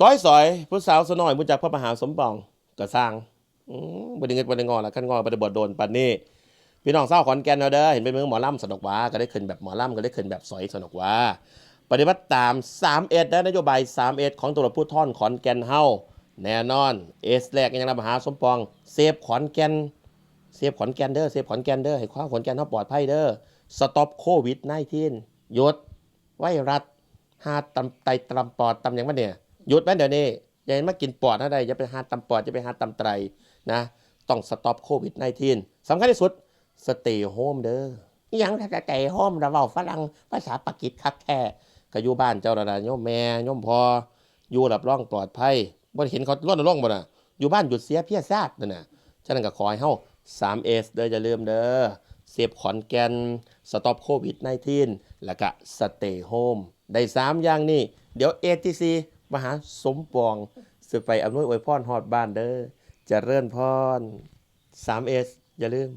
ซอยซอยผู้สาวสน้อยมุจักพระมหาสมปองก็สร้างบไดเงินบ่ไดงอละคันงอบ่ได้บ่โดนปานนี้พี่น้องเศร้าขอนแก่นเอาเด้อเห็นเป็นเมืองหมอล่ำสนกว่าก็ได้ขึ้นแบบหมอล่ำก็ได้ขึ้นแบบสอยสนกว่าปฏิบัติตาม3เอ็ดได้นโยบาย3เอ็ดของตำรวผู้ท่อนขอนแก่นเฮาแน่นอนเอสแรกยังนำมหาสมปองเซฟขอนแก่นเซฟขอนแก่นเด้อเซฟขอนแก่นเด้อให้ความขอนแก่นเฮาปลอดภัยเด้อสต็อปโควิด 19ยุดไวรัสหาตำไตตำปอดตำหยังวะเนี่ย หยุดแม่เดี๋ยวนี้อย่ามากินปอดเท่าใดอย่าไปหาตำปอดอย่าไปหาตำไตรนะต้องสต็อปโควิด 19 สำคัญที่สุดสเตย์โฮมเด้อยังถ้าจะไก่โฮมราเว้าฝรั่งภาษาปากีสคักแท้ก็อยู่บ้านเจ้าระดาโยมแม่โยมพออยู่รับรองปลอดภัยบ่ได้เห็นเขาล้นลงบ่น่ะอยู่บ้านหยุดเสียเพียซาดนั่นน่ะฉะนั้นก็ขอให้เฮา 3S เด้ออย่าลืมเด้อเซฟขอนแก่นสต็อปโควิด 19 แล้วก็สเตย์โฮมได้สามอย่างนี้ เดี๋ยว ATC มหาสมปองสิไปอำนวยอวยพรฮอดบ้านเด้อจะเริ่นพร 3S อย่าลืม